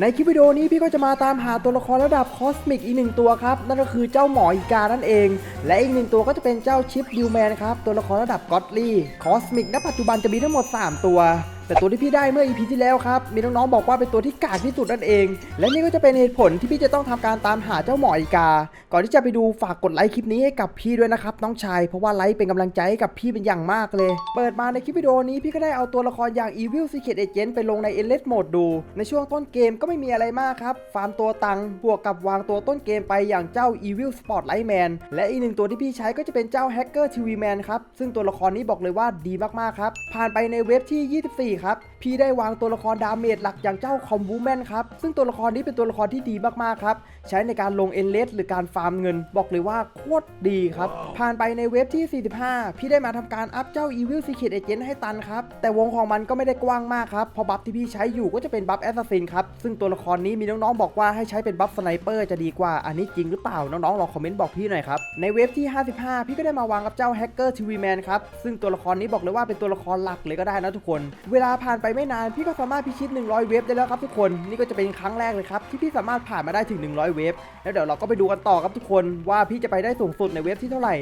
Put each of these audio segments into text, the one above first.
ในคลิปวิดีโอนี้พี่ก็จะมาตามหาตัวละครระดับคอสมิกอีกหนึ่งตัวครับ นั่นก็คือเจ้าหมออีกานั่นเอง และอีกหนึ่งตัวก็จะเป็นเจ้าชิปดิวแมนครับ ตัวละครระดับก็อตลี่คอสมิกณปัจจุบันจะมีทั้งหมด 3 ตัว แต่ตัวที่พี่ได้เมื่อ EP ที่แล้วครับ มีน้องๆบอกว่าเป็นตัวที่กากที่สุดนั่นเอง และนี่ก็จะเป็นเหตุผลที่พี่จะต้องทำการตามหาเจ้าหมออีกา ก่อนที่จะไปดูฝากกดไลค์คลิปนี้ให้กับพี่ด้วยนะครับน้องชาย เพราะว่าไลค์เป็นกำลังใจให้กับพี่เป็นอย่างมากเลย เปิดมาในคลิปวิดีโอนี้พี่ก็ได้เอาตัวละครอย่าง Evil Secret Agent ไปลงใน Endless Mode ดู ในช่วงต้นเกมก็ไม่มีอะไรมากครับ ฟาร์มตัวตังค์บวกกับวางตัวต้นเกมไปอย่างเจ้า Evil Spotlight Man และอีกหนึ่งตัวที่พี่ใช้ก็จะเป็นเจ้า Hacker TV Man ครับซึ่งตัวละครนี้บอกเลยว่าดีมากๆครับผ่านไปในเว็บที่ 24ครับพี่ได้วางตัวละครดาเมจหลักอย่างเจ้าคอมบูแมนครับ ซึ่งตัวละครนี้เป็นตัวละครที่ดีมากๆครับ ใช้ในการลงเอ็นเลสหรือการฟาร์มเงิน บอกเลยว่าโคตรดีครับ ผ่านไปในเว็บที่ 45 พี่ได้มาทำการอัพเจ้า Evil Secret Agent ให้ตันครับ แต่วงของมันก็ไม่ได้กว้างมากครับเพราะบัฟที่พี่ใช้อยู่ก็จะเป็นบัฟแอสซัสซินครับ ซึ่งตัวละครนี้มีน้องๆบอกว่าให้ใช้เป็นบัฟสไนเปอร์จะดีกว่า อันนี้จริงหรือเปล่า น้องๆลองคอมเมนต์บอกพี่หน่อยครับ ในเว็บที่ 55 พี่ก็ได้มาวางกับเจ้า Hacker TV Man ครับ ซึ่งตัวละครนี้บอกเลยว่าเป็นตัวละครหลักเลยก็ได้นะทุกคน เวลาผ่านไปไม่นานพี่ก็สามารถพิชิต 100 เว็บได้แล้วครับทุกคนนี่ก็จะเป็นครั้งแรกเลยครับที่พี่สามารถผ่านมาได้ถึง 100 เว็บแล้วเดี๋ยวเราก็ไปดูกันต่อครับทุกคนว่าพี่จะไปได้สูงสุดในเว็บที่เท่าไหร่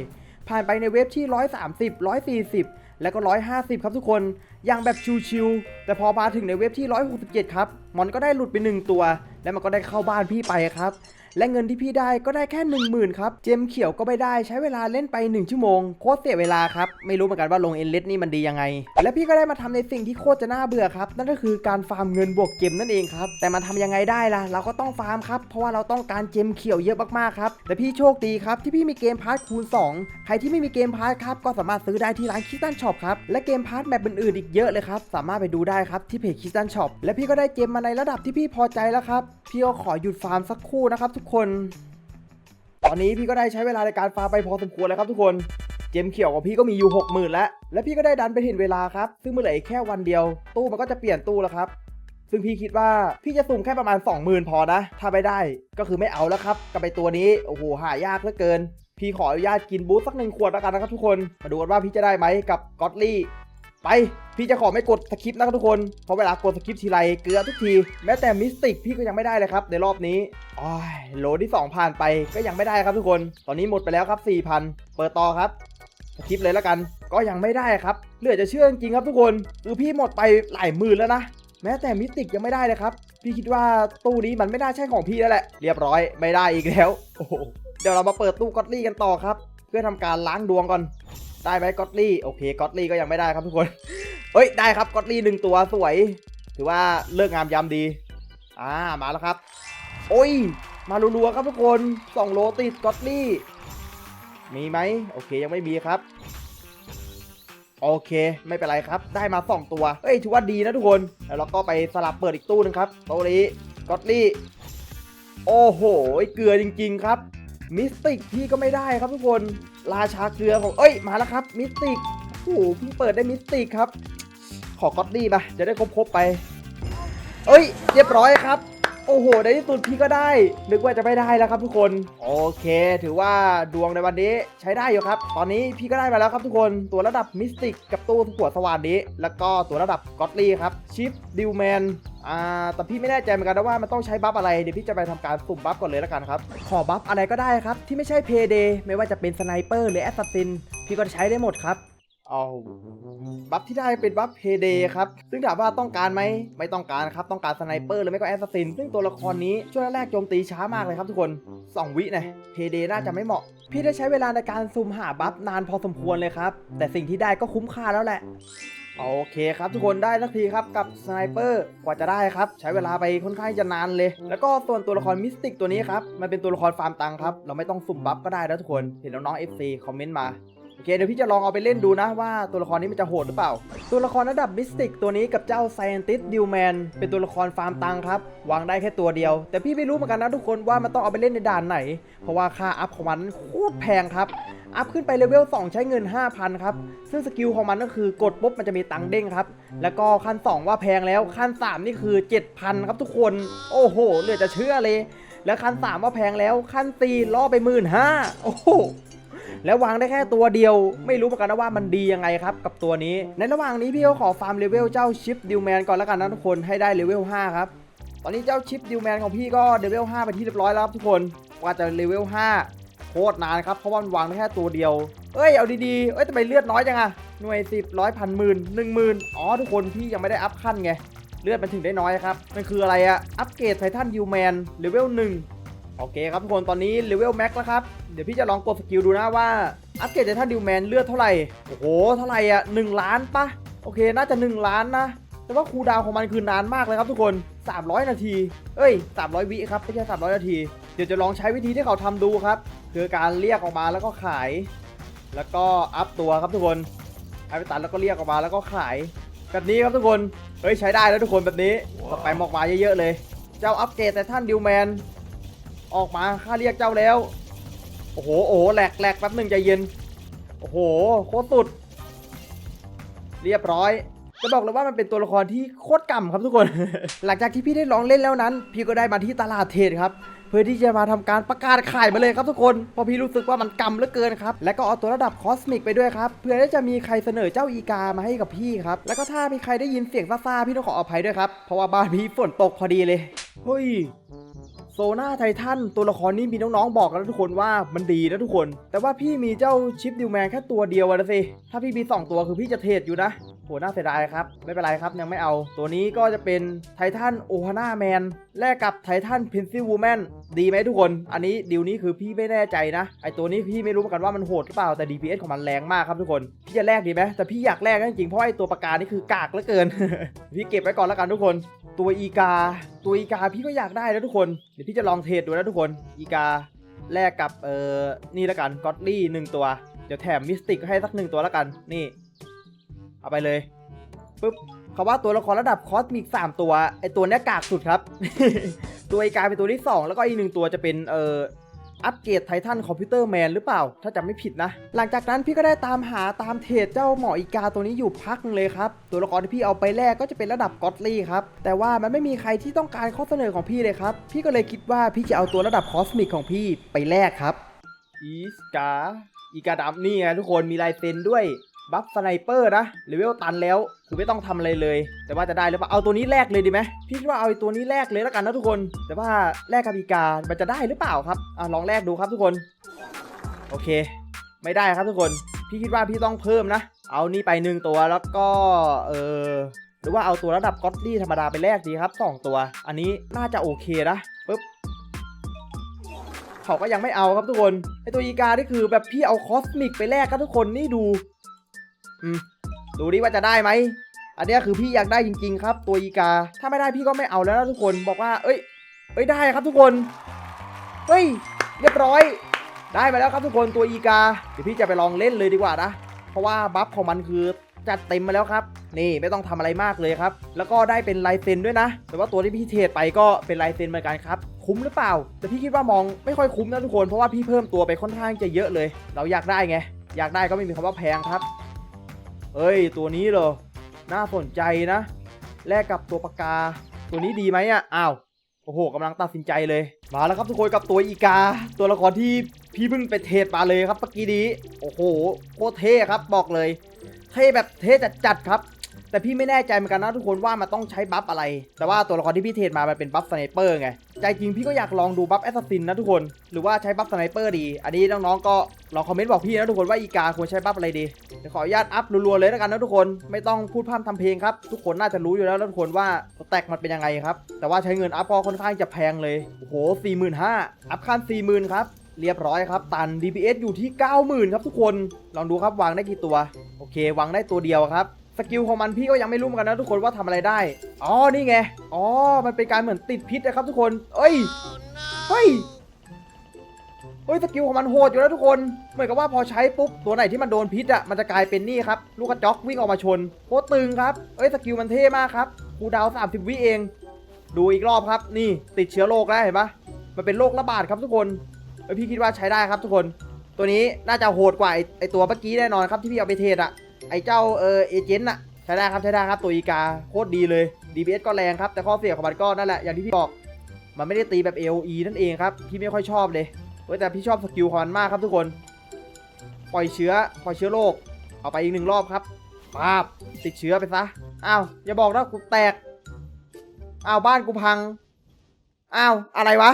ผ่านไปในเว็บที่ 130 140 แล้วก็ 150 ครับทุกคนอย่างแบบชิวๆแต่พอมาถึงในเว็บที่ 167 ครับมอนก็ได้หลุดไป 1 ตัว แล้วมันก็ได้เข้าบ้านพี่ไปครับ และเงินที่พี่ได้ก็ได้แค่ 10,000ครับ เจมเขียวก็ไม่ได้ใช้เวลาเล่นไป 1 ชั่วโมง โคตรเสียเวลาครับ ไม่รู้เหมือนกันว่าลงเอ็นเลสนี่มันดียังไง และพี่ก็ได้มาทำในสิ่งที่โคตรจะน่าเบื่อครับ นั่นก็คือการฟาร์มเงินบวกเกมนั่นเองครับ แต่มันทำยังไงได้ล่ะ เราก็ต้องฟาร์มครับ เพราะว่าเราต้องการเจมเขียวเยอะมากๆครับ แต่พี่โชคดีครับที่พี่มีเกมพาร์ทคูณ 2 ใครที่ไม่มีเกมพาร์ทครับก็สามารถซื้อได้ที่ร้านคิสตันช็อปครับ และเกมพาร์ทแบบอื่นๆอีกเยอะเลยครับ สามารถไปดูได้ครับที่เพจคิสตันช็อป และพี่ก็ได้เกมมาในระดับที่พี่พอใจแล้วครับ พี่ก็ขอหยุดฟาร์มสักครู่นะครับทุกคน ตอนนี้พี่ก็ได้ใช้เวลาในการฟาร์ไปพอสมควรแล้วครับทุกคนเจมเขียวของพี่ก็มีอยู่6 0,000แล้ว และพี่ก็ได้ดันไปเห็นเวลาครับ ซึ่งเมื่อไหร่แค่วันเดียว ตู้มันก็จะเปลี่ยนตู้แล้วครับ ซึ่งพี่คิดว่าพี่จะสุ่มแค่ประมาณ 20,000 พอนะ ถ้าไม่ได้ก็คือไม่เอาแล้วครับกับไปตัวนี้โอ้โหหายากเหลือเกิน พี่ขออนุญาตกินบูสสักหนึ่งขวดแล้วกันนะครับทุกคนมาดูกันว่าพี่จะได้ไหมกับก็อตลี่ ไป พี่จะขอไม่กดสคริปต์นะครับทุกคน เพราะเวลากดสคริปต์ทีไรเกลือทุกที แม้แต่มิสติกพี่ก็ยังไม่ได้เลยครับในรอบนี้อ้ยโหลที่ 2 ผ่านไปก็ยังไม่ได้ครับทุกคน ตอนนี้หมดไปแล้วครับ 4,000 เปิดต่อครับสคริปต์เลยแล้วกัน ก็ยังไม่ได้ครับเหลือจะเชื่อจริงครับทุกคนคือพี่หมดไปหลายหมื่นแล้วนะแม้แต่มิสติกยังไม่ได้เลยครับ พี่คิดว่าตู้นี้มันไม่น่าใช่ของพี่แล้วแหละ เรียบร้อยไม่ได้อีกแล้ว โอ้โห เดี๋ยวเรามาเปิดตู้ก็อตลี่กันต่อครับ เพื่อทำการล้างดวงก่อน ได้ไหมก็อตลี่โอเคก็อตลี่ก็ยังไม่ได้ครับทุกคนเฮ้ยได้ครับก็อตลี่หนึ่งตัวสวย ถือว่าเลิกงามยามดีอ่ามาแล้วครับ โอ้ย มารัวๆครับทุกคนสองโลติดก็อตลี่มีไหมโอเคยังไม่มีครับ โอเคไม่เป็นไรครับ ได้มา2ตัวเอ้ยถือว่าดีนะทุกคนแล้วเราก็ไปสลับเปิดอีกตู้หนึงครับโต๊ะนี้ก็อตลี่โอ้โหเกลือจริง ๆ ครับ มิสติกพี่ก็ไม่ได้ครับทุกคนราชาเกลือของเอ้ยมาแล้วครับมิสติกโอ้โหเพิ่งเปิดได้มิสติกครับ ขอก็อตดี้มาจะได้ครบๆไป เอ้ย เรียบร้อยครับ โอ้โห ในที่สุดพี่ก็ได้ นึกว่าจะไม่ได้แล้วครับทุกคน โอเค ถือว่าดวงในวันนี้ใช้ได้อยู่ครับ ตอนนี้พี่ก็ได้มาแล้วครับทุกคน ตัวระดับมิสติกกับตู้หัวสว่านนี้ แล้วก็ตัวระดับก็อตลี่ครับ ชิปดิวแมนอ่าแต่พี่ไม่แน่ใจเหมือนกันนะว่ามันต้องใช้บัฟอะไร เดี๋ยวพี่จะไปทำการสุ่มบัฟก่อนเลยแล้วกันครับ ขอบัฟอะไรก็ได้ครับ ที่ไม่ใช่เพย์เดย์ไม่ว่าจะเป็นสไนเปอร์หรือแอสซัสซิน พี่ก็ใช้ได้หมดครับ เอาบัฟที่ได้เป็นบัฟเพเดครับ ซึ่งถามว่าต้องการไหม ไม่ต้องการครับ ต้องการสไนเปอร์หรือไม่ก็แอสซัสซิน ซึ่งตัวละครนี้ช่วงแรกๆโจมตีช้ามากเลยครับทุกคน 2 วินะเพเดน่าจะไม่เหมาะ พี่ได้ใช้เวลาในการซุ่มหาบัฟนานพอสมควรเลยครับ แต่สิ่งที่ได้ก็คุ้มค่าแล้วแหละ โอเคครับทุกคนได้สักทีครับกับสไนเปอร์กว่าจะได้ครับ ใช้เวลาไปค่อนข้างจะนานเลย แล้วก็ส่วนตัวละครมิสติกตัวนี้ครับมันเป็นตัวละครฟาร์มตังครับเราไม่ต้องสุ่มบัฟก็ได้แล้วทุกคนเห็นน้องๆ FC คอมเมนต์มา เคเดี๋ยวพี่จะลองเอาไปเล่นดูนะว่าตัวละครนี้มันจะโหดหรือเปล่า ตัวละครระดับมิสติกตัวนี้กับเจ้า Scientist d ิ l แมนเป็นตัวละครฟาร์มตังค์ครับวางได้แค่ตัวเดียว แต่พี่ไม่รู้เหมือนกันนะทุกคนว่ามันต้องเอาไปเล่นในด่านไหน เพราะว่าค่าอัพของมันโคตรแพงครับอัพขึ้นไปเลเวล2 ใช้เงิน 5,000 ครับ ซึ่งสกิลของมันก็คือกดปุ๊บมันจะมีตังค์เด้งครับ แล้วก็ขั้น 2 ว่าแพงแล้วขั้น 3 นี่คือ 7,000 ครับทุกคน โอ้โหเหลือจะเชื่อเลย แล้วขั้น 3 ว่าแพงแล้วขั้น4ล่อไป1 5ื่นโอ้โห แล้ววางได้แค่ตัวเดียว ไม่รู้เหมือนกันนะว่ามันดียังไงครับกับตัวนี้ ในระหว่างนี้พี่ก็ขอฟาร์มเลเวลเจ้าชิปดิวแมนก่อนแล้วกันนะทุกคนให้ได้เลเวล5ครับตอนนี้เจ้าชิปดิวแมนของพี่ก็เลเวล5ไปที่เรียบร้อยแล้วครับทุกคนว่าจะเลเวล5โคตรนานครับเพราะว่ามันวางได้แค่ตัวเดียวเอ้ยเอาดีๆเอ้ยทำไมเลือดน้อยจังอะหน่วย10ร้อยพันหมื่นหนึ่งหมื่นอ๋อทุกคนพี่ยังไม่ได้อัพขั้นไงเลือดมันถึงได้น้อยครับ มันคืออะไรอะอัปเกรดไททันดิวแมนเลเวล1 โอเคครับทุกคนตอนนี้เลเวลแม็กแล้วครับ เดี๋ยวพี่จะลองกดสกิลดูนะว่า อัปเกรดไททันดิวแมนเลือดเท่าไหร่ โอ้โห เท่าไหร่อะ1ล้านปะโอเค น่าจะ1ล้านนะ แต่ว่าคูดาวของมันคือนานมากเลยครับทุกคน 300 นาที เอ้ย 300 วิครับ ไม่ใช่ 300 นาที เดี๋ยวจะลองใช้วิธีที่เขาทำดูครับ คือการเรียกออกมาแล้วก็ขาย แล้วก็อัพตัวครับทุกคนเอาไปตัดแล้วก็เรียกออกมาแล้วก็ขาย แบบนี้ครับทุกคน เฮ้ยใช้ได้แล้วทุกคนแบบนี้สแปมออกมาเยอะๆเลย เจ้าอัปเกรดแต่ท่านดิวแมน ออกมาค่าเรียกเจ้าแล้ว โอ้โหโอ้โหแหลกแหลกแป๊บหนึ่งใจเย็น โอ้โหโคตรสุด เรียบร้อยจะบอกเลยว่ามันเป็นตัวละครที่โคตรกำครับทุกคน หลังจากที่พี่ได้ลองเล่นแล้วนั้น พี่ก็ได้มาที่ตลาดเทรดครับเพื่อที่จะมาทำการประกาศขายมาเลยครับทุกคนเพราะพี่รู้สึกว่ามันกำเหลือเกินครับและก็เอาตัวระดับคอสมิกไปด้วยครับเพื่อที่จะมีใครเสนอเจ้าอีกามาให้กับพี่ครับแล้วก็ถ้ามีใครได้ยินเสียงซ่าๆพี่ต้องขออภัยด้วยครับเพราะว่าบ้านพี่ฝนตกพอดีเลยเฮ้ย โซนาไททันตัวละครนี้มีน้องๆบอกกันแล้วทุกคนว่ามันดีนะทุกคน แต่ว่าพี่มีเจ้าชิปดิวแมนแค่ตัวเดียวนะสิ ถ้าพี่มี 2 ตัวคือพี่จะเทรดอยู่นะโหน่าเสียดายครับ ไม่เป็นไรครับยังไม่เอา ตัวนี้ก็จะเป็นไททันโอฮาน่าแมนแลกกับไททันพินซิวูแมนดีไหมทุกคน อันนี้ดิวนี้คือพี่ไม่แน่ใจนะ ไอตัวนี้พี่ไม่รู้เหมือนกันว่ามันโหดหรือเปล่าแต่ DPS ของมันแรงมากครับทุกคน พี่จะแลกดีไหมแต่พี่อยากแลกนจริงๆเพราะไอตัวปากกานี่คือกากเหลือเกิน พี่เก็บไว้ก่อนแล้วกันทุกคน ตัวอีกา ตัวอีกาพี่ก็อยากได้นะทุกคน เดี๋ยวพี่จะลองเทรดดูนะทุกคน อีกาแลกกับเอ่อนี่ละกันก็อตลี่หนึ่งตัว เดี๋ยวแถมมิสติกให้สักหนึ่งตัวละกัน นี่ เอาไปเลยปุ๊บเขาว่าตัวละครระดับคอสมิก3ตัวไอตัวเนี้ยกากสุดครับ ตัวอีกาเป็นตัวที่สองแล้วก็อีกหนึ่งตัวจะเป็นเอ่อ อัปเกรดไททันคอมพิวเตอร์แมนหรือเปล่า ถ้าจำไม่ผิดนะ หลังจากนั้นพี่ก็ได้ตามหาตามเทรดเจ้าหมออีกาตัวนี้อยู่พักเลยครับ ตัวละครที่พี่เอาไปแลกก็จะเป็นระดับกอตลี่ครับ แต่ว่ามันไม่มีใครที่ต้องการข้อเสนอของพี่เลยครับ พี่ก็เลยคิดว่าพี่จะเอาตัวระดับคอสมิกของพี่ไปแลกครับอีสกาอีกาดำนี่ไงทุกคนมีลายเซ็นด้วย บัฟสไนเปอร์นะเลเวลตันแล้วคือไม่ต้องทำอะไรเลย แต่ว่าจะได้หรือเปล่าเอาตัวนี้แลกเลยดีไหมพี่คิดว่าเอาตัวนี้แลกเลยแล้วกันนะทุกคน แต่ว่าแลกกับอีกามันจะได้หรือเปล่าครับอะลองแลกดูครับทุกคน โอเค ไม่ได้ครับทุกคน พี่คิดว่าพี่ต้องเพิ่มนะ เอานี่ไปหนึ่งตัวแล้วก็เออหรือว่าเอาตัวระดับก็อตลี่ธรรมดาไปแลกดีครับสองตัว อันนี้น่าจะโอเคนะปึ๊บเขาก็ยังไม่เอาครับทุกคนไอตัวอีกานี่คือแบบพี่เอาคอสมิกไปแลกครับทุกคนนี่ดู อืมดูดิว่าจะได้ไหม อันนี้คือพี่อยากได้จริง ๆ ครับ ตัวอีกา ถ้าไม่ได้พี่ก็ไม่เอาแล้วนะทุกคนบอกว่า เอ้ย เอ้ยได้ครับทุกคน เฮ้ย เรียบร้อย ได้มาแล้วครับทุกคนตัวอีกา เดี๋ยวพี่จะไปลองเล่นเลยดีกว่านะ เพราะว่าบัฟของมันคือจัดเต็มมาแล้วครับ นี่ไม่ต้องทำอะไรมากเลยครับ แล้วก็ได้เป็นลายเซ็นด้วยนะ แต่ว่าตัวที่พี่เทรดไปก็เป็นลายเซ็นเหมือนกันครับ คุ้มหรือเปล่า แต่พี่คิดว่ามองไม่ค่อยคุ้มนะทุกคน เพราะว่าพี่เพิ่มตัวไปค่อนข้างจะเยอะเลย เราอยากได้ไง อยากได้ก็ไม่มีคำว่าแพงครับ เอ้ย ตัวนี้เหรอ น่าสนใจนะ แลกกับตัวปากกา ตัวนี้ดีไหมอะ อ้าว โอ้โหกำลังตัดสินใจเลย มาแล้วครับทุกคนกับตัวอีกา ตัวละครที่พี่เพิ่งไปเทรดมาเลยครับเมื่อกี้นี้ โอ้โห โคตรเท่ครับบอกเลย เท่แบบเท่จัดๆครับ แต่พี่ไม่แน่ใจเหมือนกันนะทุกคนว่ามันต้องใช้บัฟอะไร แต่ว่าตัวละครที่พี่เทรดมามันเป็นบัฟสไนเปอร์ไง ใจจริงพี่ก็อยากลองดูบัฟแอสซัสซินนะทุกคน หรือว่าใช้บัฟสไนเปอร์ดี อันนี้น้องๆก็ลองคอมเมนต์บอกพี่นะทุกคนว่าอีกาควรใช้บัฟอะไรดีเดี๋ยวขออนุญาตอัพรัวๆเลยแล้วกันนะทุกคน ไม่ต้องพูดพร่ำทำเพลงครับ ทุกคนน่าจะรู้อยู่แล้วทุกคนว่าแตกมันเป็นยังไงครับ แต่ว่าใช้เงินอัพก็ค่อนข้างจะแพงเลย โอ้โห45,000อัพขั้น40,000ครับเรียบร้อยครับ ตัน DPS อยู่ที่ 90,000 ครับทุกคน ลองดูครับวางได้กี่ตัว โอเค วางได้ตัวเดียวครับ สกิลของมันพี่ก็ยังไม่รู้เหมือนกันนะทุกคนว่าทำอะไรได้ อ๋อ นี่ไง อ๋อ มันเป็นการเหมือนติดพิษนะครับทุกคน เอ้ย เฮ้ย เฮ้ย สกิลของมันโหดอยู่แล้วทุกคน เหมือนกับว่าพอใช้ปุ๊บ ตัวไหนที่มันโดนพิษอะ มันจะกลายเป็นนี่ครับ ลูกกระจอกวิ่งออกมาชน โคตรตึงครับ เอ้ย สกิลมันเท่มากครับ คูดาวน์30วิเอง ดูอีกรอบครับ นี่ ติดเชื้อโรคแล้วเห็นปะมันเป็นโรคระบาดครับทุกคนเอ้ยพี่คิดว่าใช้ได้ครับทุกคน ตัวนี้น่าจะโหดกว่าไอ้ไอตัวเมื่อกี้แน่นอนครับที่พี่เอาไปเทรดอะ ไอเจ้าเออเอเจนต์อะใช้ได้ครับใช้ได้ครับตัวอีกาโคตรดีเลย DPS ก็แรงครับ แต่ข้อเสียของมันก็นั่นแหละอย่างที่พี่บอก มันไม่ได้ตีแบบ AOE นั่นเองครับพี่ไม่ค่อยชอบเลยเว้แต่พี่ชอบสกิลของมันมากครับทุกคน ปล่อยเชื้อปล่อยเชื้อโรคเอาไปอีกหนึ่งรอบครับปาบติดเชื้อไปซะอ้าวอย่าบอกนะกูแตกอ้าวบ้านกูพังอ้าวอะไรวะ